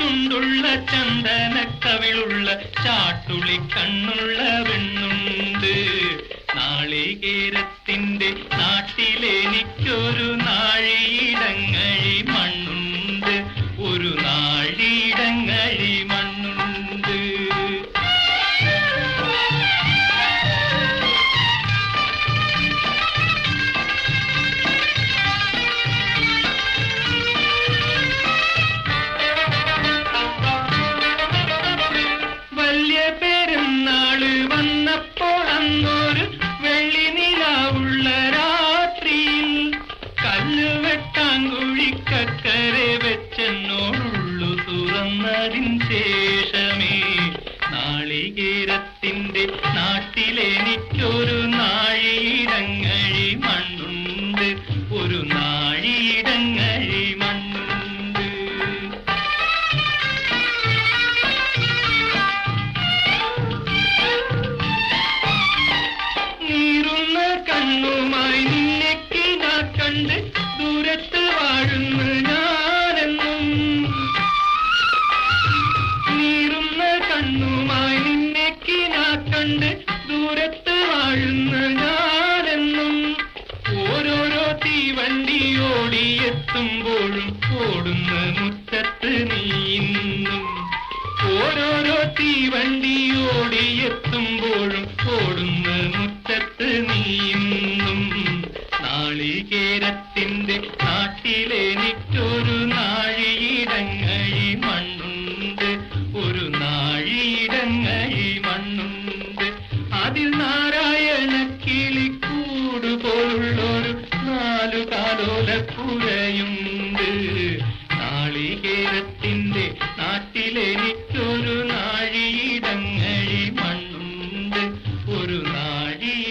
ചാമ്പയ്ക്കാറ്റുണ്ടുള്ള ചന്ദനക്കവിളുള്ള ചാട്ടുളി കണ്ണുള്ള വെണ്ണുണ്ട് നാളികേരത്തിന്റെ തുറന്നതിൻ ശേഷമേ. നാളികേരത്തിന്റെ നാട്ടിലെനിക്കൊരു നാഴിയിടങ്ങഴി മണ്ണുണ്ട്. ഒരു നാഴിയിടങ്ങഴി മണ്ണുണ്ട്. നീറുന്ന കണ്ണുമായി ദൂരത്ത് വാഴുന്ന ഞാനെന്നും ഓരോരോ തീവണ്ടി ഓടിയെത്തുമ്പോഴും ഓടുന്ന മുറ്റത്ത് നീന്നും ഓരോരോ തീവണ്ടി ഓടിയെത്തുമ്പോഴും ഓടുന്ന മുറ്റത്ത് നീന്നും നാളികേരത്തിന്റെ നാട്ടിലെനിക്കൊരു നാഴിയിടങ്ങഴി ആലോലപ്പുഴയുണ്ട് നാളികേരത്തിന്റെ നാട്ടിലെനിക്കൊരു നാഴിയിടങ്ങളിൽ മണ്ണുണ്ട്. ഒരു നാഴിയ